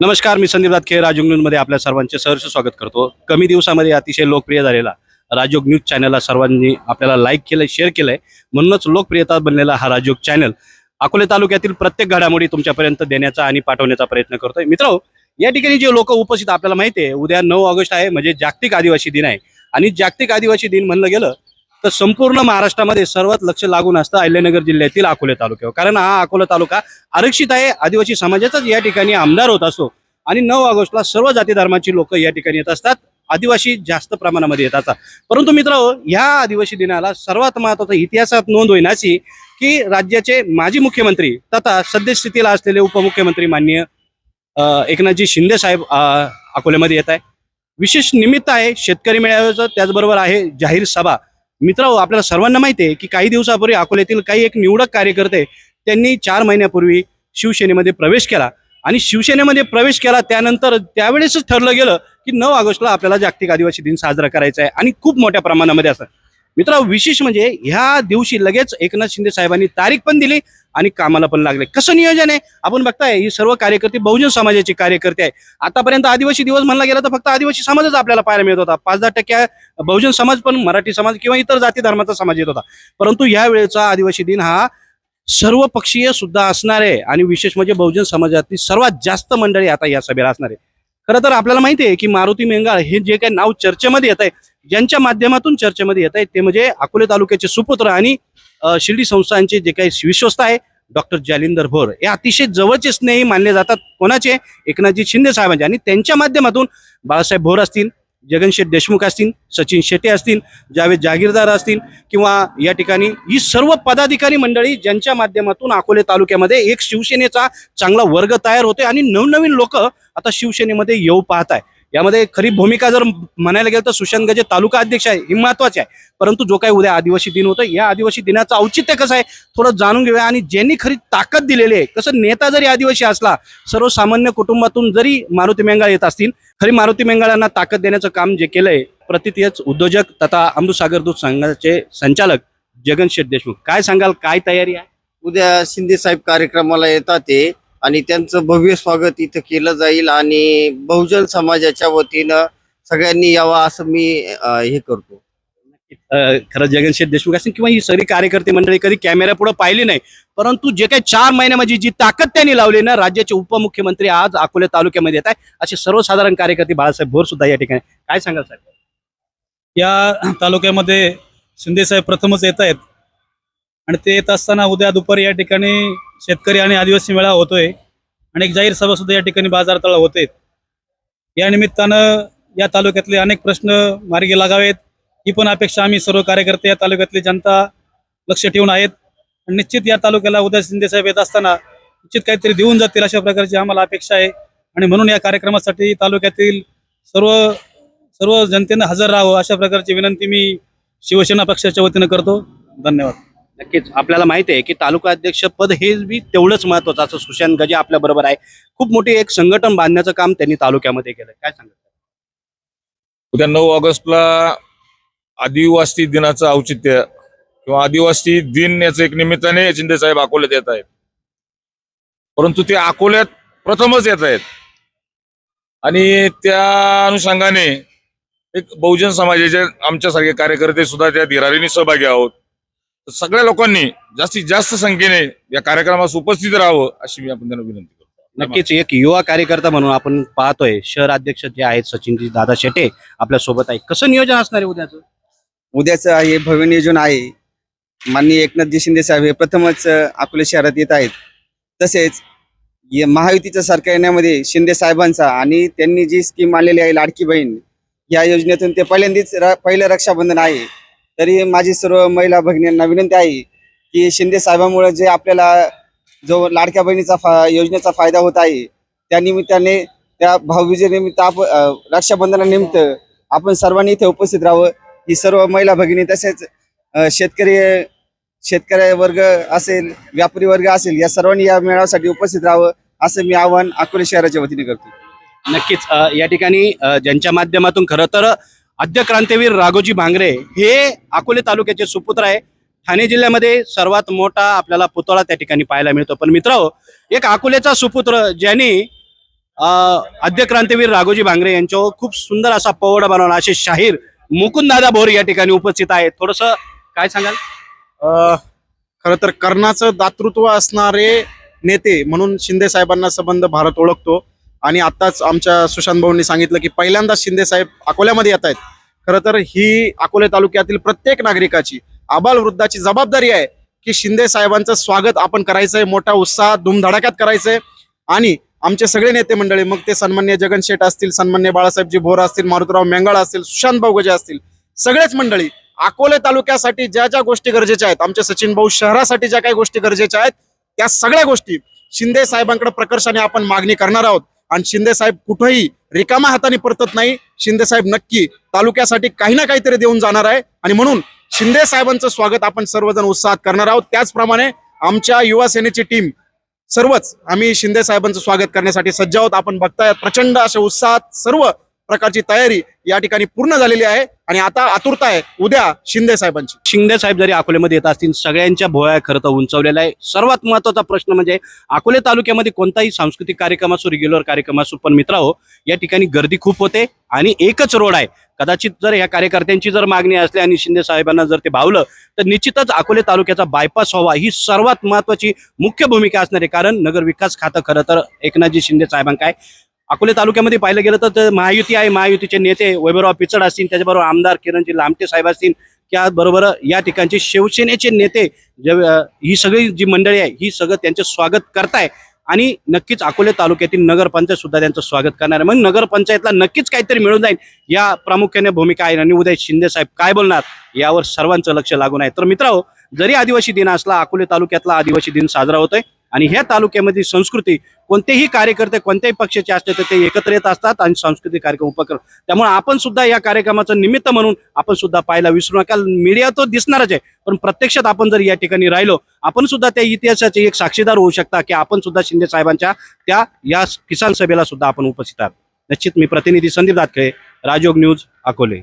नमस्कार मी संदीप दातखे राजयोग न्यूजमध्ये आपल्या सर्वांचे सहर्ष स्वागत करतो. कमी दिवसामध्ये अतिशय लोकप्रिय झालेला राजयोग न्यूज चॅनलला सर्वांनी आपल्याला लाईक केलंय शेअर केलंय. म्हणूनच लोकप्रियता बनलेला हा राजयोग चॅनल अकोले तालुक्यातील प्रत्येक घडामोडी तुमच्यापर्यंत देण्याचा आणि पाठवण्याचा प्रयत्न करतोय. मित्र या ठिकाणी जे लोक उपस्थित आपल्याला माहिती आहे उद्या नऊ ऑगस्ट आहे म्हणजे जागतिक आदिवासी दिन आहे. आणि जागतिक आदिवासी दिन म्हणलं गेलं तर संपूर्ण महाराष्ट्रामध्ये सर्वात लक्ष लागून असतं अहिल्यानगर जिल्ह्यातील अकोले तालुक्यावर. कारण हा अकोला तालुका आरक्षित आहे आदिवासी समाजाचाच या ठिकाणी आमदार होत असतो. आणि नऊ ऑगस्टला सर्व जाती धर्माची लोक या ठिकाणी येत असतात. आदिवासी जास्त प्रमाणामध्ये येत असतात. परंतु मित्र ह्या आदिवासी दिनाला सर्वात महत्त्वाचा इतिहासात नोंद होईन अशी की राज्याचे माजी मुख्यमंत्री तथा सद्यस्थितीला असलेले उपमुख्यमंत्री माननीय एकनाथजी शिंदे साहेब अकोल्यामध्ये येत आहे. विशेष निमित्त आहे शेतकरी मेळाव्याचं त्याचबरोबर आहे जाहीर सभा. मित्र आपल्याला सर्वांना माहिती आहे की काही दिवसापूर्वी अकोल्यातील काही एक निवडक कार्यकर्ते त्यांनी चार महिन्यापूर्वी शिवसेनेमध्ये प्रवेश केला. आणि शिवसेनेमध्ये प्रवेश केला त्यानंतर त्यावेळेसच ठरलं गेलं की नऊ ऑगस्टला आपल्याला जागतिक आदिवासी दिन साजरा करायचा आहे. आणि खूप मोठ्या प्रमाणामध्ये असं मित्र विशेष म्हणजे ह्या दिवशी लगेच एकनाथ शिंदे साहेबांनी तारीख पण दिली आणि कामाला पण लागले. कसं नियोजन आहे? आपण बघताय ही सर्व कार्यकर्ते बहुजन समाजाचे कार्यकर्ते आहे आतापर्यंत आदिवासी दिवस म्हणला गेला तर फक्त आदिवासी समाजच आपल्याला पाहायला मिळत होता. पाच दहा टक्के बहुजन समाज पण मराठी समाज किंवा इतर जाती धर्माचा समाज येत होता. परंतु या वेळेचा आदिवासी दिन हा सर्व पक्षीय सुद्धा असणार आहे. आणि विशेष म्हणजे बहुजन समाजातली सर्वात जास्त मंडळी आता या सभेला असणार आहे. खरं तर आपल्याला माहिती आहे की मारुती मेंगाळ हे जे काही नाव चर्चेमध्ये येत आहे ज्यांच्या माध्यमातून चर्चेमध्ये येत आहे ते म्हणजे अकोले तालुक्याचे सुपुत्र आणि शिर्डी संस्थांचे जे काही विश्वस्त आहे डॉक्टर जालिंदर भोर. हे अतिशय जवळचे स्नेही मानले जातात. कोणाचे? एकनाथजी शिंदे साहेबांचे. आणि त्यांच्या माध्यमातून बाळासाहेब भोर असतील जगनशेठ देशमुख असतील सचिन शेटे असतील जावेद जागीरदार असतील किंवा या ठिकाणी ही सर्व पदाधिकारी मंडळी ज्यांच्या माध्यमातून अकोले तालुक्यामध्ये एक शिवसेनेचा चांगला वर्ग तयार होते आणि नवनवीन लोक आता शिवसेनेमध्ये येऊ पाहत आहे यामध्ये खरी भूमिका जर म्हणायला गेलं तर सुशांत गजे तालुका अध्यक्ष आहे ही महत्वाची आहे. परंतु जो काही उद्या आदिवासी दिन होतं या आदिवासी दिनाचं औचित्य कसं आहे थोडं जाणून घेऊया. आणि ज्यांनी खरी ताकद दिलेली आहे कसं नेता जरी आदिवासी असला सर्वसामान्य कुटुंबातून जरी मारुती मेंगाळ येत असतील खरी मारुती मेंगाळांना ताकद देण्याचं काम जे केलंय प्रतिथयच उद्योजक तथा अमृतसागर दूध संघाचे संचालक जगन शेठ देशमुख. काय सांगाल काय तयारी आहे? उद्या शिंदे साहेब कार्यक्रमाला येतात ते आणि त्यांचं भव्य स्वागत इथं केलं जाईल आणि बहुजन समाजाच्या वतीनं सगळ्यांनी यावं असं मी अं, हे करतो. अं, खरं जगन शेठ देशमुख असतील किंवा ही सगळी कार्यकर्ते मंडळी कधी कॅमेरा पुढे पाहिली नाही परंतु जे काही चार महिन्यामध्ये जी ताकद त्यांनी लावली ना राज्याचे उपमुख्यमंत्री आज अकोले तालुक्यामध्ये येत आहे असे सर्वसाधारण कार्यकर्ते बाळासाहेब भोर सुद्धा या ठिकाणी. काय सांगाल साहेब? या तालुक्यामध्ये शिंदेसाहेब प्रथमच येत आहेत. आणि ते येत असताना उद्या दुपारी या ठिकाणी शेतकरी आणि आदिवासी मेळा होतोय. आणि एक जाहीर सभा सुद्धा या ठिकाणी बाजार तळा होते. या निमित्तानं या तालुक्यातले अनेक प्रश्न मार्गी लागावेत. ही पण अपेक्षा आम्ही सर्व कार्यकर्ते या तालुक्यातली जनता लक्ष ठेवून आहेत. आणि निश्चित या तालुक्याला उद्या शिंदेसाहेब येत असताना निश्चित काहीतरी देऊन जातील अशा प्रकारची आम्हाला अपेक्षा आहे. आणि म्हणून या कार्यक्रमासाठी तालुक्यातील सर्व सर्व जनतेनं हजर राहावं अशा प्रकारची विनंती मी शिवसेना पक्षाच्या वतीनं करतो. धन्यवाद. नक्कीच. आपल्याला माहिती आहे की तालुका अध्यक्ष पद हे बी तेवढंच महत्वाचं असं सुशांत गजे आपल्या बरोबर आहे. खूप मोठी एक संघटन बांधण्याचं काम त्यांनी तालुक्यामध्ये केलं. काय सांगत? उद्या नऊ ऑगस्टला आदिवासी दिनाचं औचित्य किंवा आदिवासी दिन याचं एक निमित्ताने शिंदे साहेब अकोल्यात येत आहेत. परंतु ते अकोल्यात प्रथमच येत आहेत. आणि त्या अनुषंगाने एक बहुजन समाजाचे आमच्यासारखे कार्यकर्ते सुद्धा त्या धीरारीने सहभागी आहोत. सगळ्या लोकांनी जास्तीत जास्त संख्येने या कार्यक्रमास उपस्थित राहावं अशी मी आपण त्यांना विनंती करतो. नक्कीच एक युवा कार्यकर्ता म्हणून आपण पाहतोय. शहर अध्यक्ष जे आहेत सचिनजी दादा शेटे आपल्यासोबत आहे. कसं नियोजन असणार आहे उद्याचं? उद्याचं हे भव्य नियोजन आहे. माननीय एकनाथजी शिंदे साहेब हे प्रथमच अकोले शहरात येत आहेत. तसेच ये- महायुतीचं सरकार येण्यामध्ये शिंदे साहेबांचा आणि त्यांनी जी स्कीम आणलेली आहे लाडकी बहीण या योजनेतून ते पहिल्यांदाच पहिलं रक्षाबंधन आहे. तरी माझी सर्व महिला भगिनींना विनंती आहे की शिंदे साहेबांमुळे जे आपल्याला जो लाडक्या बहिणीचा फा योजनेचा फायदा होत आहे त्या निमित्ताने त्या भाऊबीजेनिमित्त आप रक्षाबंधनानिमित्त आपण सर्वांनी इथे उपस्थित राहावं. ही सर्व महिला भगिनी तसेच शेतकरी शेतकरी वर्ग असेल व्यापारी वर्ग असेल या सर्वांनी या मेळाव्यासाठी उपस्थित राहावं असं मी आवाहन अकोले शहराच्या वतीने करतो. नक्कीच या ठिकाणी ज्यांच्या माध्यमातून खरं तर आद्य क्रांतीवीर राघोजी भांगरे हे अकोले तालुक्याचे सुपुत्र आहे. ठाणे जिल्ह्यामध्ये सर्वात मोठा आपल्याला पुतळा त्या ठिकाणी पाहायला मिळतो. पण मित्र एक अकोलेचा सुपुत्र ज्यांनी अं, आद्य क्रांतीवीर राघोजी भांगरे यांच्यावर खूप सुंदर असा पवडा बनवला असे शाहीर मुकुंददादा भोर या ठिकाणी उपस्थित आहेत. थोडस काय सांगाल? खर तर कर्णाचं दातृत्व असणारे नेते म्हणून शिंदे साहेबांना संबंध भारत ओळखतो. आणि आताच आमच्या सुशांत भाऊंनी सांगितलं की पहिल्यांदा शिंदे साहेब अकोल्यामध्ये येत आहेत. खरं तर ही अकोले तालुक्यातील प्रत्येक नागरिकाची आबाल वृद्धाची जबाबदारी आहे की शिंदे साहेबांचं स्वागत आपण करायचंय मोठा उत्साह धुमधडाक्यात करायचंय. आणि आमचे सगळे नेते मंडळी मग ते सन्मान्य जगन शेठ असतील सन्मान्य बाळासाहेबजी भोर असतील मारुतराव मेंगाळ असतील सुशांत भाऊ गजे असतील सगळेच मंडळी अकोले तालुक्यासाठी ज्या ज्या गोष्टी गरजेच्या आहेत आमच्या सचिन भाऊ शहरासाठी ज्या काही गोष्टी गरजेच्या आहेत त्या सगळ्या गोष्टी शिंदे साहेबांकडे प्रकर्षाने आपण मागणी करणार आहोत. आणि शिंदे साहेब कुठंही रिकामा हाताने परतत नाही. शिंदे साहेब नक्की तालुक्यासाठी काही ना काहीतरी देऊन जाणार आहे. आणि म्हणून शिंदे साहेबांचं स्वागत आपण सर्वजण उत्साहात करणार आहोत. त्याचप्रमाणे आमच्या युवा सेनेची टीम सर्वच आम्ही शिंदे साहेबांचं स्वागत करण्यासाठी सज्ज आहोत. आपण बघताय प्रचंड अशा उत्साहात सर्व प्रकारची तयारी या ठिकाणी पूर्ण झालेली आहे आणि आता आतुरता आहे. उद्या शिंदे साहेबांची. शिंदे साहेब जरी अकोल्यामध्ये येत असतील सगळ्यांच्या भोया खरं तर उंचवलेला आहे. सर्वात महत्त्वाचा प्रश्न म्हणजे अकोले तालुक्यामध्ये कोणताही सांस्कृतिक कार्यक्रम असो रेग्युलर कार्यक्रम असो पण मित्र हो या ठिकाणी गर्दी खूप होते आणि एकच रोड आहे. कदाचित जर या कार्यकर्त्यांची जर मागणी असली आणि शिंदे साहेबांना जर ते भावलं तर निश्चितच अकोले तालुक्याचा बायपास व्हावा. ही सर्वात महत्वाची मुख्य भूमिका असणार आहे. कारण नगर विकास खातं खरं तर एकनाथजी शिंदे साहेबांक आहे. अकोले तालुक्यामध्ये पाहिलं गेलं तर महायुती आहे. महायुतीचे नेते वैभवराव पिचड असतील त्याच्याबरोबर आमदार किरणजी लामटे साहेब असतील त्याचबरोबर या ठिकाणचे शिवसेनेचे नेते ही सगळी जी मंडळी आहे ही सगळं त्यांचे स्वागत करताय. आणि नक्कीच अकोले तालुक्यातील नगरपंचायत सुद्धा त्यांचं स्वागत करणार आहे. मग नगरपंचायतला नक्कीच काहीतरी मिळून जाईल या प्रामुख्याने भूमिका आहे. आणि उदय शिंदे साहेब काय बोलणार यावर सर्वांचं लक्ष लागून आहे. तर मित्रांनो जरी आदिवासी दिन असला अकोले तालुक्यातला आदिवासी दिन साजरा होतोय आणि ह्या तालुक्यामध्ये संस्कृती कोणतेही कार्यकर्ते कोणत्याही पक्षाचे असते तर ते एकत्र येत असतात आणि सांस्कृतिक कार्यक्रम उपक्रम. त्यामुळे आपण सुद्धा या कार्यक्रमाचं निमित्त म्हणून आपण सुद्धा पाहायला विसरू नका. मीडिया तो दिसणारच आहे पण प्रत्यक्षात आपण जर या ठिकाणी राहिलो आपण सुद्धा त्या इतिहासाचे एक साक्षीदार होऊ शकता की आपण सुद्धा शिंदे साहेबांच्या त्या या किसान सभेला सुद्धा आपण उपस्थित आहात. निश्चित मी प्रतिनिधी संदीप दातखळे राजयोग न्यूज अकोले.